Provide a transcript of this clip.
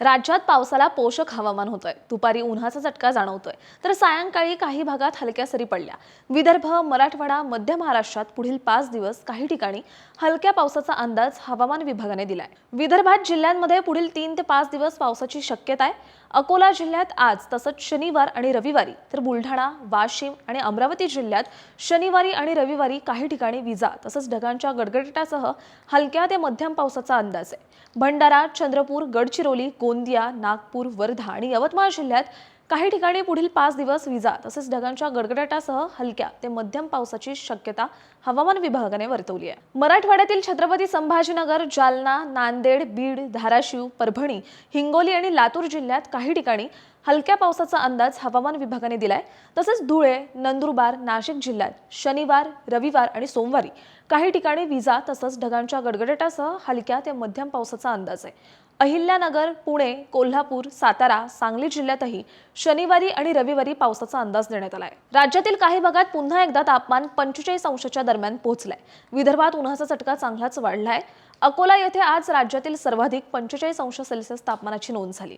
राज्यात पावसाला पोषक हवामान होतंय. दुपारी उन्हाचा चटका जाणवतोय. तर सायंकाळी काही भागात हलक्या सरी पडल्या. विदर्भ मराठवाडा मध्य महाराष्ट्रात पुढील पाच दिवस काही ठिकाणी हलक्या पावसाचा अंदाज हवामान विभागाने दिलाय. विदर्भात जिल्ह्यांमध्ये पुढील तीन ते पाच दिवस पावसाची शक्यता आहे. अकोला जिल्ह्यात आज तसंच शनिवार आणि रविवारी तर बुलढाणा वाशिम आणि अमरावती जिल्ह्यात शनिवारी आणि रविवारी काही ठिकाणी विजा तसंच ढगांच्या गडगडाटासह हलक्या ते मध्यम पावसाचा अंदाज आहे. भंडारा चंद्रपूर गडचिरोली गोंदिया नागपूर वर्धा आणि यवतमाळ जिल्ह्यात काही ठिकाणी पुढील पाच दिवस विजा तसेच ढगांच्या गडगडाटासह हलक्या ते मध्यम पावसाची शक्यता हवामान विभागाने वर्तवली आहे. मराठवाड्यातील छत्रपती संभाजीनगर जालना नांदेड बीड धाराशिव परभणी हिंगोली आणि लातूर जिल्ह्यात काही ठिकाणी हलक्या पावसाचा अंदाज हवामान विभागाने दिलाय. तसेच धुळे नंदुरबार नाशिक जिल्ह्यात शनिवार रविवार आणि सोमवारी काही ठिकाणी विजा तसंच ढगांच्या गडगडाटासह हलक्या ते मध्यम पावसाचा अंदाज आहे. अहिल्यानगर पुणे कोल्हापूर सातारा सांगली जिल्ह्यातही शनिवारी आणि रविवारी पावसाचा अंदाज देण्यात आलाय. राज्यातील काही भागात पुन्हा एकदा तापमान पंचेचाळीस अंशाच्या दरम्यान पोहोचलंय. विदर्भात उन्हाचा चटका चांगलाच वाढलाय. अकोला येथे आज राज्यातील सर्वाधिक पंचेचाळीस अंश सेल्सिअस तापमानाची नोंद झाली.